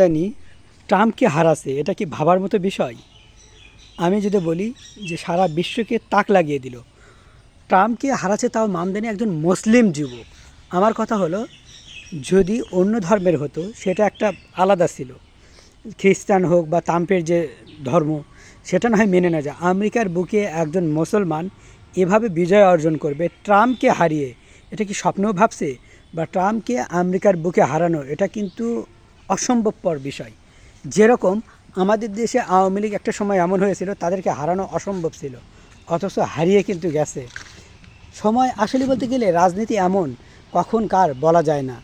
জানি ট্রাম্পকে হারাছে এটা কি ভাবার মতো বিষয়? আমি যদি বলি যে সারা বিশ্বকে তাক লাগিয়ে দিল, ট্রাম্পকে হারাচ্ছে তাও মামদানি একজন মুসলিম যুবক। আমার কথা হলো, যদি অন্য ধর্মের হতো, সেটা একটা আলাদা ছিল। খ্রিস্টান হোক বা তাম্পের যে ধর্ম, সেটা না হয় মেনে না যায় আমেরিকার বুকে একজন মুসলমান এভাবে বিজয় অর্জন করবে, ট্রাম্পকে হারিয়ে, এটা কি স্বপ্নও ভাবছে? বা ট্রাম্পকে আমেরিকার বুকে হারানো, এটা কিন্তু অসম্ভবপর বিষয়। যেরকম আমাদের দেশে আওয়ামী লীগ একটা সময় এমন হয়েছিল, তাদেরকে হারানো অসম্ভব ছিল। অথচ হারিয়ে কিন্তু গেছে। সময় আসলে বলতে গেলে রাজনীতি এমন, কখন কার বলা যায় না।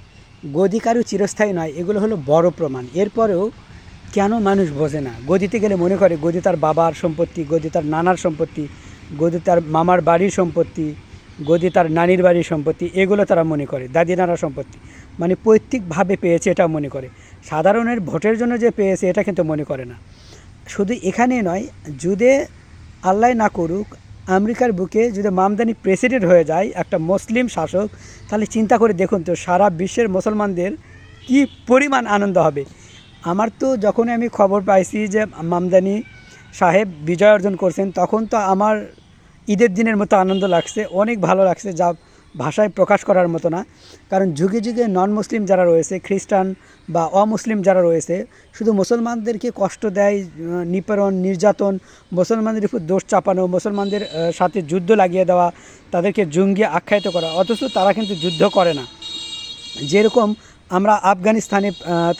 গদি কারও চিরস্থায়ী নয়, এগুলো হলো বড় প্রমাণ। এরপরেও কেন মানুষ বোঝে না? গদিতে গেলে মনে করে গদি তার বাবার সম্পত্তি, গদি তার নানার সম্পত্তি, গদি তার মামার বাড়ির সম্পত্তি গদি তার নানির বাড়ির সম্পত্তি, এগুলো তারা মনে করে দাদি নানার সম্পত্তি। মানে পৈতৃকভাবে পেয়েছে এটা মনে করে। সাধারণের ভোটের জন্য যে পেয়েছে এটা কিন্তু মনে করে না। শুধু এখানে নয়, যদি আল্লাহ না করুক, আমেরিকার বুকে যদি মামদানি প্রেসিডেন্ট হয়ে যায়, একটা মুসলিম শাসক, তাহলে চিন্তা করে দেখুন তো সারা বিশ্বের মুসলমানদের কি পরিমাণ আনন্দ হবে। আমার তো যখনই আমি খবর পাইছি যে মামদানি সাহেব বিজয় অর্জন করছেন, তখন তো আমার ঈদের দিনের মতো আনন্দ লাগছে, অনেক ভালো লাগছে, যা ভাষায় প্রকাশ করার মতো না। কারণ যুগে যুগে নন মুসলিম যারা রয়েছে, খ্রিস্টান বা অমুসলিম যারা রয়েছে, শুধু মুসলমানদেরকে কষ্ট দেয় নিপীড়ন, নির্যাতন, মুসলমানদের উপর দোষ চাপানো, মুসলমানদের সাথে যুদ্ধ লাগিয়ে দেওয়া, তাদেরকে জঙ্গি আখ্যায়িত করা, অথচ তারা কিন্তু যুদ্ধ করে না। যেরকম আমরা আফগানিস্তানে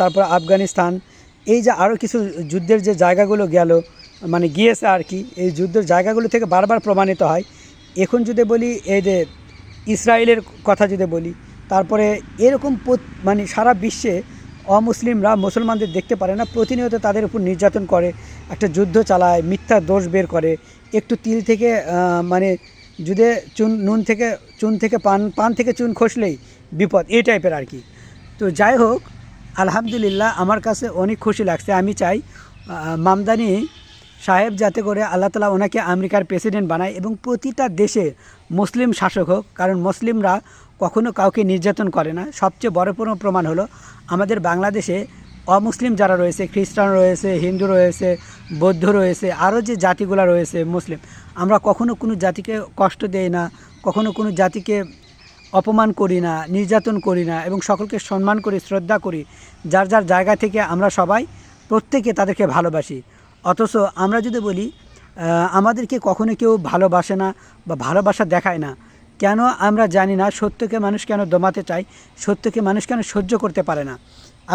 তারপর আফগানিস্তান, এই যে আরও কিছু যুদ্ধের যে জায়গাগুলো গেল মানে গিয়েছে আর কি, এই যুদ্ধের জায়গাগুলো থেকে বারবার প্রমাণিত হয়। এখন যদি বলি এই যে ইসরায়েলের কথা যদি বলি, তারপরে এরকম মানে সারা বিশ্বে অমুসলিমরা মুসলমানদের দেখতে পারে না, প্রতিনিয়ত তাদের উপর নির্যাতন করে, একটা যুদ্ধ চালায়, মিথ্যা দোষ বের করে। একটু তিল থেকে মানে যদি চুন, নুন থেকে, চুন থেকে পান পান থেকে চুন খসলেই বিপদ, এই টাইপের আর কি। তো যাই হোক, আলহামদুলিল্লাহ আমার কাছে অনেক খুশি লাগছে। আমি চাই মামদানি সাহেব যাতে করে আল্লাহ তালা ওনাকে আমেরিকার প্রেসিডেন্ট বানায় এবং প্রতিটা দেশে মুসলিম শাসক হোক, কারণ মুসলিমরা কখনো কাউকে নির্যাতন করে না। সবচেয়ে বড় কোনো প্রমাণ হলো আমাদের বাংলাদেশে অমুসলিম যারা রয়েছে, খ্রিস্টান রয়েছে, হিন্দু রয়েছে, বৌদ্ধ রয়েছে, আরও যে জাতিগুলো রয়েছে মুসলিম, আমরা কখনো কোনো জাতিকে কষ্ট দেই না, কখনো কোনো জাতিকে অপমান করি না, নির্যাতন করি না এবং সকলকে সম্মান করি, শ্রদ্ধা করি। যার যার জায়গা থেকে আমরা সবাই প্রত্যেকে তাদেরকে ভালোবাসি। অথচ আমরা যদি বলি আমাদেরকে কখনো কেউ ভালোবাসে না বা ভালোবাসা দেখায় না, কেন আমরা জানি না সত্যকে মানুষ কেন দমাতে চায়, সত্যকে মানুষ কেন সহ্য করতে পারে না?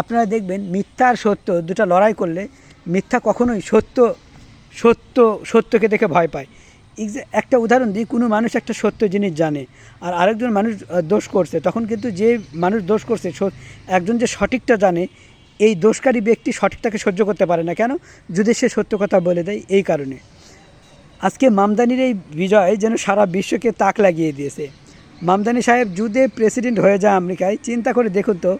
আপনারা দেখবেন মিথ্যা আর সত্য দুটো লড়াই করলে মিথ্যা কখনোই সত্য সত্য, সত্যকে দেখে ভয় পায়। একটা উদাহরণ দিই, কোনো মানুষ একটা সত্য জিনিস জানে আর আরেকজন মানুষ দোষ করছে, তখন কিন্তু যে মানুষ দোষ করছে একজন যে সঠিকটা জানে এই দোষকারী ব্যক্তি সঠিকটাকে সহ্য করতে পারে না কেন? যদি সে সত্য কথা বলে দেয়, এই কারণে। আজকে মামদানির এই বিজয় যেন সারা বিশ্বকে তাক লাগিয়ে দিয়েছে। মামদানি সাহেব যদি প্রেসিডেন্ট হয়ে যায় আমেরিকায়, চিন্তা করে দেখুন তো,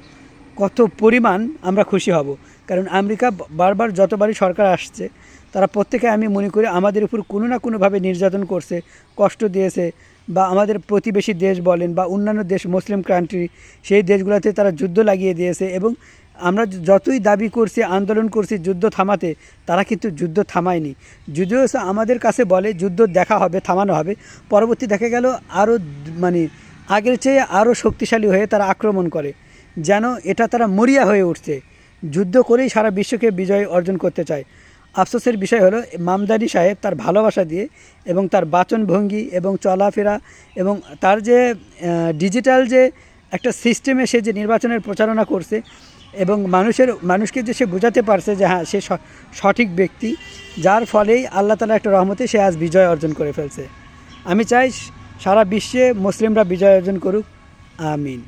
কত পরিমাণ আমরা খুশি হব। কারণ আমেরিকা বারবার যতবারই সরকার আসছে, তারা প্রত্যেকে আমি মনে করি আমাদের উপর কোনো না কোনোভাবে নির্যাতন করছে, কষ্ট দিয়েছে, বা আমাদের প্রতিবেশী দেশ বলেন বা অন্যান্য দেশ, মুসলিম কান্ট্রি সেই দেশগুলোতে তারা যুদ্ধ লাগিয়ে দিয়েছে এবং আমরা যতই দাবি করছি, আন্দোলন করছি, যুদ্ধ থামাতে, তারা কিন্তু যুদ্ধ থামায়নি। যদিও আমাদের কাছে বলে, যুদ্ধ দেখা হবে, থামানো হবে। পরবর্তী দেখা গেল আরও মানে আগের চেয়ে আরও শক্তিশালী হয়ে তারা আক্রমণ করে, যেন এটা তারা মরিয়া হয়ে উঠছে। যুদ্ধ করেই সারা বিশ্বকে বিজয় অর্জন করতে চায়। আফসোসের বিষয় হলো, মামদানি সাহেব তার ভালোবাসা দিয়ে এবং তার বাচনভঙ্গি এবং চলাফেরা এবং তার যে ডিজিটাল যে একটা সিস্টেমে সে যে নির্বাচনের প্রচারণা করছে এবং মানুষের, মানুষকে যে সে বোঝাতে পারছে যে হ্যাঁ সে সঠিক ব্যক্তি, যার ফলেই আল্লাহ তালা একটা রহমতে সে আজ বিজয় অর্জন করে ফেলছে। আমি চাই সারা বিশ্বে মুসলিমরা বিজয় অর্জন করুক। আমিন।